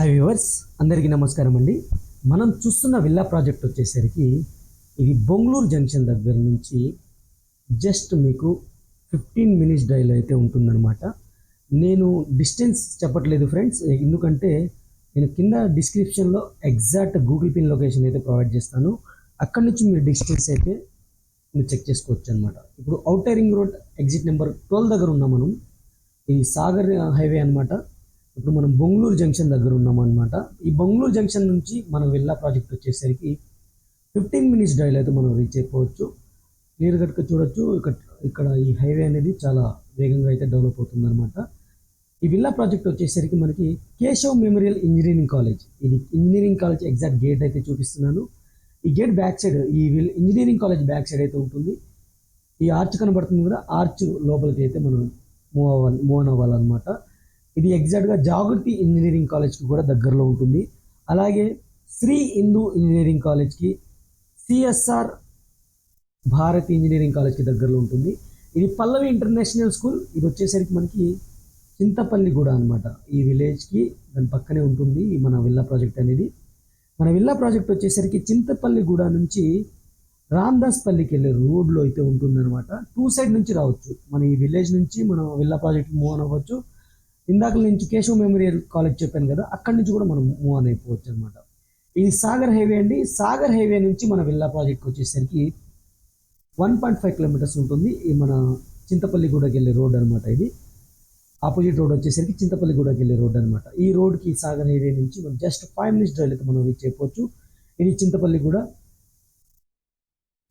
Hi viewers అందరికీ నమస్కారం అండి. మనం చూస్తున్న విల్లా ప్రాజెక్ట్ వచ్చేసరికి ఇది బొంగళూరు జంక్షన్ దగ్గర నుంచి జస్ట్ మీకు ఫిఫ్టీన్ మినిట్స్ డ్రైవ్ అయితే ఉంటుందన్నమాట. నేను డిస్టెన్స్ చెప్పట్లేదు ఫ్రెండ్స్. ఎందుకంటే నేను కింద డిస్క్రిప్షన్లో ఎగ్జాక్ట్ గూగుల్ పిన్ లొకేషన్ అయితే ప్రొవైడ్ చేస్తాను. అక్కడి నుంచి మీరు డిస్టెన్స్ అయితే మీరు చెక్ చేసుకోవచ్చు అనమాట ఇప్పుడు outer ring road exit number twelve దగ్గర ఉన్నాం మనం. ఇది సాగర్ uh, హైవే అన్నమాట. ఇప్పుడు మనం బొంగళూరు జంక్షన్ దగ్గర ఉన్నాం అనమాట ఈ బొంగళూరు జంక్షన్ నుంచి మనం వెళ్ళా ప్రాజెక్ట్ వచ్చేసరికి ఫిఫ్టీన్ మినిట్స్ డ్రైవ్ అయితే మనం రీచ్ అయిపోవచ్చు. క్లియర్ కట్గా చూడొచ్చు. ఇక్కడ ఇక్కడ ఈ హైవే అనేది చాలా వేగంగా అయితే డెవలప్ అవుతుంది అనమాట ఈ విల్లా ప్రాజెక్ట్ వచ్చేసరికి మనకి కేశవ్ మెమోరియల్ ఇంజనీరింగ్ కాలేజ్. ఇది ఇంజనీరింగ్ కాలేజ్ ఎగ్జాక్ట్ గేట్ అయితే చూపిస్తున్నాను. ఈ గేట్ బ్యాక్ సైడ్ ఈ విల్ ఇంజనీరింగ్ కాలేజ్ బ్యాక్ సైడ్ అయితే ఉంటుంది. ఈ ఆర్చ్ కనబడుతుంది కూడా ఆర్చ్ లోపలికి అయితే మనం మూవ్ అవ్వాలి మూవ్ అవ్వాలన్నమాట. ఇది ఎగ్జాక్ట్గా జాగృతి ఇంజనీరింగ్ కాలేజ్కి కూడా దగ్గరలో ఉంటుంది. అలాగే శ్రీ హిందూ ఇంజనీరింగ్ కాలేజ్కి సిఎస్ఆర్ భారత్ ఇంజనీరింగ్ కాలేజ్కి దగ్గరలో ఉంటుంది. ఇది పల్లవి ఇంటర్నేషనల్ స్కూల్. ఇది వచ్చేసరికి మనకి చింతపల్లి కూడా అనమాట ఈ విలేజ్కి దాని పక్కనే ఉంటుంది ఈ మన విల్లా ప్రాజెక్ట్ అనేది. మన విల్లా ప్రాజెక్ట్ వచ్చేసరికి చింతపల్లి గూడ నుంచి రామ్దాస్పల్లికి వెళ్ళే రోడ్లో అయితే ఉంటుందన్నమాట. టూ సైడ్ నుంచి రావచ్చు. మన ఈ విలేజ్ నుంచి మనం విల్లా ప్రాజెక్ట్ మూవ్ అవ్వచ్చు. ఇందాక నుంచి కేశవ్ మెమోరియల్ కాలేజ్ చెప్పాను కదా అక్కడి నుంచి కూడా మనం మూవ్ ఆన్ అయిపోవచ్చు అనమాట ఇది సాగర్ హైవే అండి. సాగర్ హైవే నుంచి మన విల్లా ప్రాజెక్ట్ వచ్చేసరికి వన్ పాయింట్ ఫైవ్ కిలోమీటర్స్ ఉంటుంది. ఈ మన చింతపల్లిగూడకి వెళ్ళే రోడ్ అనమాట ఇది. ఆపోజిట్ రోడ్ వచ్చేసరికి చింతపల్లిగూడకి వెళ్ళే రోడ్ అనమాట ఈ రోడ్కి సాగర్ హైవే నుంచి మనం జస్ట్ ఫైవ్ మినిట్స్ డ్రైవ్ అయితే మనం రీచ్ అయిపోవచ్చు. ఇది చింతపల్లిగూడ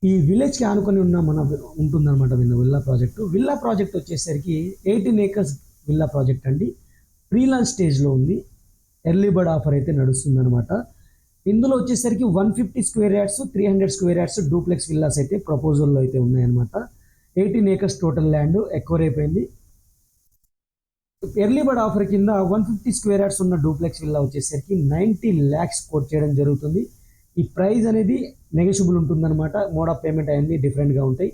ఈ విలేజ్కి ఆనుకొని ఉన్న మన ఉంటుందన్నమాట విన్న విల్లా ప్రాజెక్టు. విల్లా ప్రాజెక్ట్ వచ్చేసరికి ఎయిటీన్ ఏకర్స్ విల్లా ప్రాజెక్ట్ అండి. ప్రీ లాంచ్ స్టేజ్లో ఉంది. ఎర్లీ బర్డ్ ఆఫర్ అయితే నడుస్తుందన్నమాట. ఇందులో వచ్చేసరికి one fifty square yards three hundred square yards duplex villas అయితే ప్రపోజల్లో అయితే ఉన్నాయన్నమాట. ఎయిటీన్ ఏకర్స్ టోటల్ ల్యాండ్ ఎక్కువైపోయింది. ఎర్లీ బర్డ్ ఆఫర్ కింద వన్ ఫిఫ్టీ స్క్వేర్ యార్డ్స్ ఉన్న డూప్లెక్స్ విల్లా వచ్చేసరికి నైంటీ ల్యాక్స్ కోట్ చేయడం జరుగుతుంది. ఈ ప్రైజ్ అనేది నెగోషియబుల్ ఉంటుందన్నమాట. మోడ్ ఆఫ్ పేమెంట్ అవన్నీ డిఫరెంట్గా ఉంటాయి.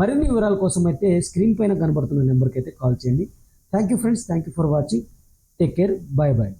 మరిన్ని వివరాల కోసం అయితే స్క్రీన్ పైన కనబడుతున్న నెంబర్కి అయితే కాల్ చేయండి. Thank you friends. Thank you for watching. Take care. Bye bye.